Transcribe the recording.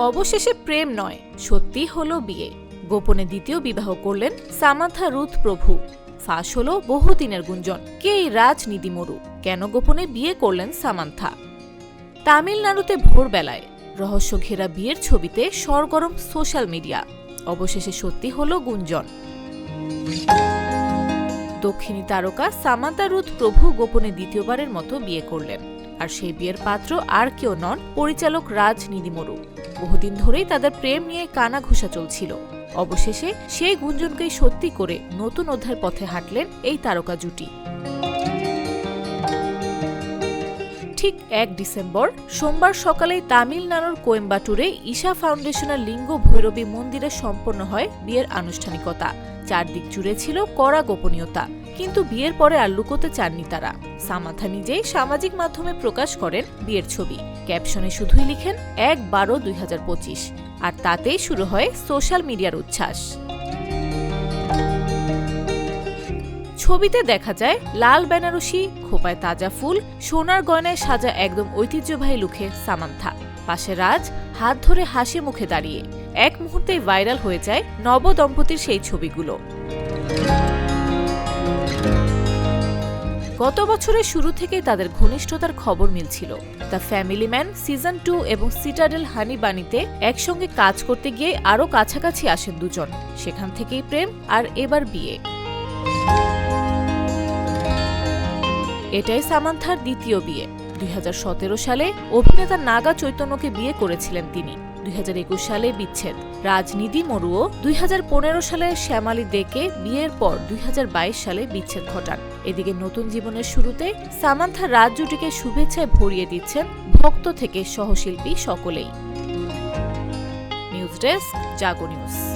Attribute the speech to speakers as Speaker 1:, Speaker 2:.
Speaker 1: অবশেষে প্রেম নয়, সত্যি হলো বিয়ে। গোপনে দ্বিতীয় বিবাহ করলেন সামান্থা রুথ প্রভু। ফাঁস হলো বহুদিনের গুঞ্জন, কে এই রাজনীতি মরু? কেন গোপনে বিয়ে করলেন সামান্থা? তামিলনাড়ুতে ভোরবেলায় রহস্য ঘেরা বিয়ের ছবিতে সরগরম সোশ্যাল মিডিয়া। অবশেষে সত্যি হলো গুঞ্জন। দক্ষিণী তারকা সামান্তা রুথ প্রভু গোপনে দ্বিতীয়বারের মতো বিয়ে করলেন। আর সেই বিয়ের পাত্র আর কেউ নন পরিচালক রাজ নিদিমরু বহুদিন ধরেই তাদের প্রেম নিয়ে কানা ঘুষা চলছিল। অবশেষে সেই গুঞ্জনকেই সত্যি করে নতুন অধ্যায়ের পথে হাঁটলেন এই তারকা জুটি। ঠিক এক ডিসেম্বর, সোমবার সকালে তামিলনাড়ুর কোয়েম্বাটুরে ঈশা ফাউন্ডেশনের লিঙ্গ ভৈরবী মন্দিরে সম্পন্ন হয় বিয়ের আনুষ্ঠানিকতা। চারদিক জুড়ে ছিল কড়া গোপনীয়তা। কিন্তু বিয়ের পরে আর লুকোতে চাননি তারা। সামাথা নিজেই সামাজিক মাধ্যমে প্রকাশ করেন বিয়ের ছবি। ক্যাপশনে শুধুই লিখেন, এক বারো দুই আর তাতেই শুরু হয় সোশ্যাল মিডিয়ার উচ্ছ্বাস। ছবিতে দেখা যায়, লাল বেনারসি, খোপায় তাজা ফুল, সোনার গয়নায় সাজা একদম ঐতিহ্যবাহী লুকে সামান্থা। পাশে রাজ, হাত ধরে হাসি মুখে দাঁড়িয়ে। এক মুহূর্তেই ভাইরাল হয়ে যায় নবদম্পতির সেই ছবিগুলো। গত বছরের শুরু থেকেই তাদের ঘনিষ্ঠতার খবর মিলছিল। The family man season two এবং সিটাডেল হানি বাণীতে একসঙ্গে কাজ করতে গিয়ে আরও কাছাকাছি আসেন দুজন। সেখান থেকেই প্রেম আর এবার বিয়ে। এটাই সামান্থার দ্বিতীয় বিয়ে। দুই হাজার সতেরো সালে অভিনেতা নাগা চৈতন্যকে বিয়ে করেছিলেন তিনি। দুই সালে বিচ্ছেদ। রাজনীতি মরুও দুই সালে শ্যামালি দেকে বিয়ের পর দুই হাজার বাইশ সালে বিচ্ছেদ ঘটান। এদিকে নতুন জীবনের শুরুতে সামান্থা রাজ জুটিকে শুভেচ্ছায় ভরিয়ে দিচ্ছেন ভক্ত থেকে সহশিল্পী সকলেই। News desk, Jago news.